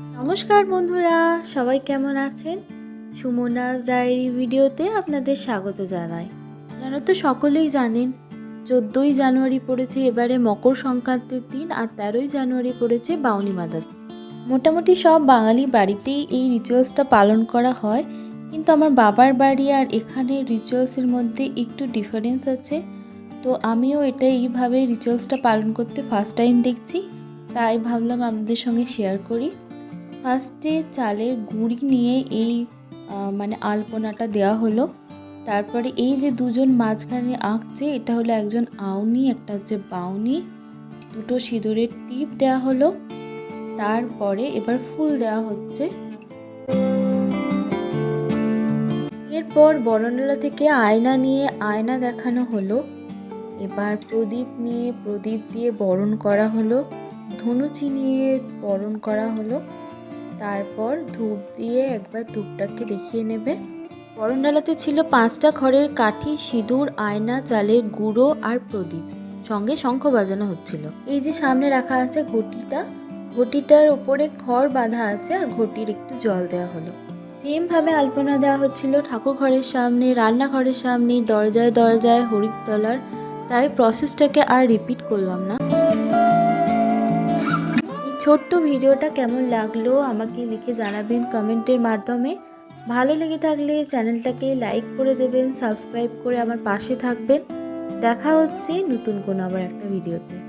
নমস্কার বন্ধুরা, সবাই কেমন আছেন? সুমনাস ডায়েরি ভিডিওতে আপনাদের স্বাগত জানাই। আপনারা তো সকলেই জানেন, চোদ্দোই জানুয়ারি পড়েছে এবারে মকর সংক্রান্তির দিন আর তেরোই জানুয়ারি পড়েছে বাউনি মাদার মোটামুটি সব বাঙালি বাড়িতেই এই রিচুয়ালসটা পালন করা হয়, কিন্তু আমার বাবার বাড়ি আর এখানে রিচুয়ালসের মধ্যে একটু ডিফারেন্স আছে। তো আমিও এটা এইভাবে রিচুয়ালসটা পালন করতে ফার্স্ট টাইম দেখছি, তাই ভাবলাম আপনাদের সঙ্গে শেয়ার করি। ফার্স্টে চালের গুঁড়ি নিয়ে এই মানে আলপনাটা দেওয়া হলো। তারপরে এই যে দুজন মাঝখানে আঁকছে, এটা হলো একজন আউনি, একটা হচ্ছে বাউনি। দুটো সিঁদুরের টিপ দেওয়া হলো। তারপরে এবার ফুল দেওয়া হচ্ছে। এরপর বরণডালা থেকে আয়না নিয়ে আয়না দেখানো হলো। এবার প্রদীপ নিয়ে প্রদীপ দিয়ে বরণ করা হলো। ধনুচি নিয়ে বরণ করা হলো। তারপর ধূপ দিয়ে একবার ধূপটাকে দেখিয়ে নেবে। বরণডালাতে ছিল পাঁচটা খড়ের কাঠি, সিঁদুর, আয়না, চালের গুঁড়ো আর প্রদীপ। সঙ্গে শঙ্খ বাজানো হচ্ছিল। এই যে সামনে রাখা আছে ঘটিটা, ঘটিটার ওপরে খড় বাঁধা আছে আর ঘটির একটু জল দেওয়া হলো। সেম ভাবে আলপনা দেওয়া হচ্ছিল ঠাকুর ঘরের সামনে রান্নাঘরের সামনে, দরজায় দরজায় হরিতলার। তাই প্রসেসটাকে আর রিপিট করলাম না। ছোট্ট ভিডিওটা কেমন লাগল আমাকে লিখে জানাবেন কমেন্টের মাধ্যমে। ভালো লেগে থাকলে চ্যানেলটাকে লাইক করে দেবেন, সাবস্ক্রাইব করে আমার পাশে থাকবেন। দেখা হচ্ছে নতুন কোনো আবার একটা ভিডিওতে।